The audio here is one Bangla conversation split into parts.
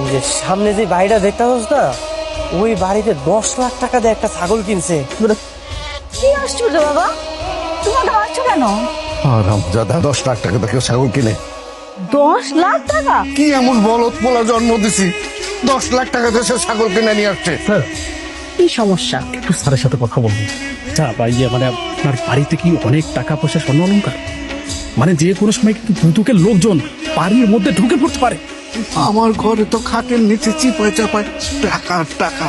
ওই যে সামনে যে বাড়িটা দেখতে পাচ্ছ না ওই বাড়িতে দশ লাখ টাকা দিয়ে একটা ছাগল কিনছে। কি আশ্চর্য বাবা? তোমাকে মারছো কেন? আরাম দাদা দশ লাখ টাকা দেখে ছাগল কিনে। দশ লাখ টাকা? কি এমন বলত পোলা জন্ম দিছি? দশ লাখ টাকা দিয়ে সে ছাগল কিনে নিয়ে আসছে। কি সমস্যা? একটু স্যারের সাথে কথা বলব আচ্ছা ভাই মানে আপনার বাড়িতে কি অনেক টাকা পয়সা স্বর্ণ অলঙ্কার? মানে যে কোনো সময় কিন্তু বন্দুকের লোকজন বাড়ির মধ্যে ঢুকে পড়তে পারে। আমার ঘরে তো খাটের নিচে চিপায় চাপায় টাকা টাকা।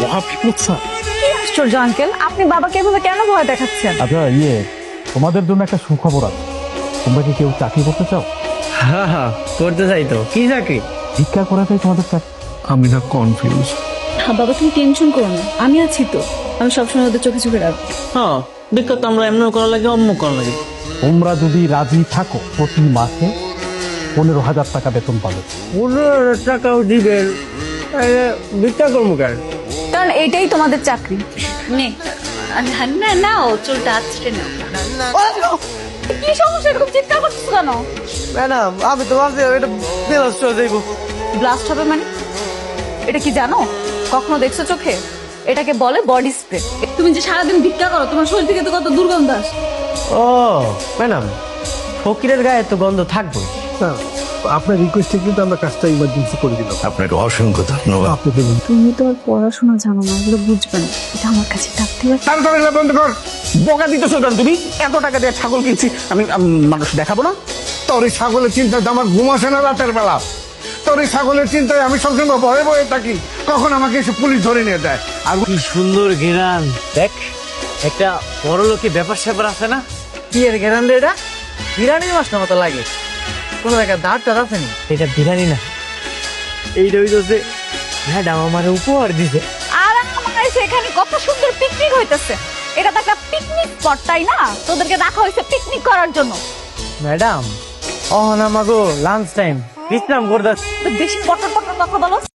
মহা বিপদ স্যার? কি আশ্চর্য আঙ্কেল? আপনি বাবাকে এভাবে কেন ভয় দেখাচ্ছেন? আচ্ছা ইয়ে তোমাদের জন্য একটা সুখবর আছে। তোমরা কি কেউ চাকরি করতে চাও? হ্যাঁ হ্যাঁ করতে চাই তো। কি চাকরি? ভিক্ষা করাটাই তোমাদের চাকরি আমি না কনফিউজ হ্যাঁ বাবা তুমি টেনশন করো না। আমি আছি তো। আমি সবসময় ওদের চোখে চোখে রাখব। হ্যাঁ বিখ্যাত আমরা এমন করা লাগে অন্য করা লাগে। তোমরা যদি রাজি থাকো প্রতি মাসে পনেরো হাজার টাকা বেতন পাবে। পনেরো হাজার টাকাও দিবেন ভিক্ষা করব কেন? কারণ এটাই তোমাদের চাকরি। নে না নাও চুলটা আছড়ে নাও। কি সমস্যা এরকম চিৎকার করছিস কেন? ম্যাডাম আমি তো ভাবছি এটা যাইবো। ব্লাস্ট হবে মানে? এটা কি জানো? কখনো দেখছ চোখে? এটাকে বলে বডি স্প্রে। তুমি যে সারাদিন ভিক্ষা করো তোমার শরীর থেকে তো কত দুর্গন্ধ আসে। ও ম্যাডাম ফকিরের গায়ে তো গন্ধ থাকবে আপনার রিকোয়েস্টে কিন্তু আমরা কাজটা ইমার্জেন্সি করে দিলাম। আপনাকে অসংখ্য ধন্যবাদ। আপনাকে তুমি তো আর পড়াশোনা জানো না এগুলো বুঝবে না। এটা আমার কাছে থাকতে হবে তাড়াতাড়ি এগুলো বন্ধ কর। বকা দিতেছো কেন তুমি? এত টাকা দিয়ে ছাগল কিনছি আমি আমি মানুষ দেখাবো না? তোর এই ছাগলের চিন্তায় তো আমার ঘুম আসে না রাতের বেলা। তোর এই ছাগলের চিন্তায় আমি সবসময় ভয়ে ভয়ে থাকি। কখন আমাকে এসে পুলিশ ধরে নিয়ে যায়? আর কি সুন্দর গেরান দেখ একটা বড় লোকে ব্যাপার স্যাপার আছে না? কি এর গেরান রে এটা? বিরিয়ানির মাছটা মতো লাগে। কোন জায়গায় দাঁড়টা আছে নি? এটা বিরিয়ানি না। এইটা হইতেছে ম্যাডাম আমার উপহার দিছে। আর আমার সেখানে কত সুন্দর পিকনিক হইতেছে। এটা তো একটা পিকনিক স্পট তাই না? তোদেরকে রাখা হয়েছে পিকনিক করার জন্য। ম্যাডাম অহনা মাগো লাঞ্চ টাইম বিশ্রাম করতে তো বেশি পটর পটর কথা বলো।